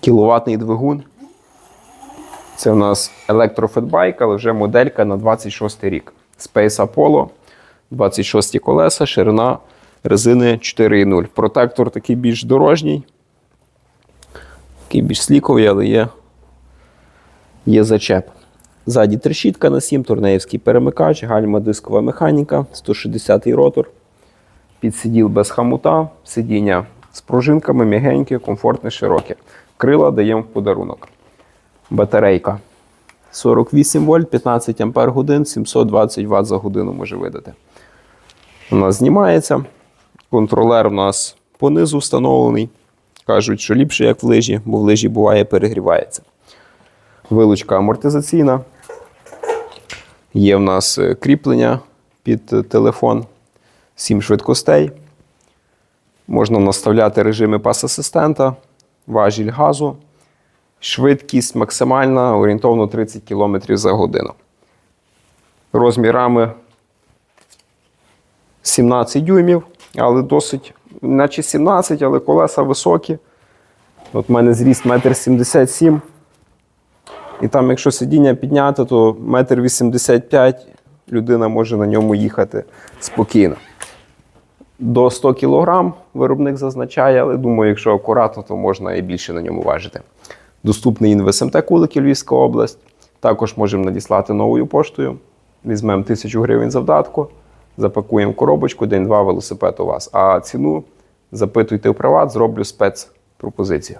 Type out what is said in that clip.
кіловатний двигун. Це у нас електрофетбайк, але вже моделька на 26 рік. Space Apollo, 26 колеса, ширина резини 4,0. Протектор такий більш дорожній, такий більш сліковий, але є, є зачеп. Ззаді трещітка на 7, турнеївський перемикач, гальма дискова механіка, 160 ротор, підсиділ без хамута, сидіння з пружинками, м'ягеньке, комфортне, широке. Крила даємо в подарунок. Батарейка 48 вольт, 15 ампер годин, 720 Вт за годину може видати. Нас знімається. Контролер у нас понизу встановлений. Кажуть, що ліпше, як в лижі, бо в лижі буває перегрівається. Вилучка амортизаційна. Є в нас е, кріплення під е, телефон, 7 швидкостей. Можна наставляти режими пас-асистента, важіль газу. Швидкість максимальна, орієнтовно 30 км за годину. Розмір рами 17 дюймів, але досить, наче 17, але колеса високі. От в мене зріст 1,77 м. І там, якщо сидіння підняти, то 1,85 м людина може на ньому їхати спокійно. До 100 кг виробник зазначає, але думаю, якщо акуратно, то можна і більше на ньому важити. Доступний інвес СМТ Кулики Львівська область. Також можемо надіслати новою поштою. Візьмемо 1000 гривень завдатку, запакуємо коробочку, день-два велосипед у вас. А ціну запитуйте в приват, зроблю спецпропозицію.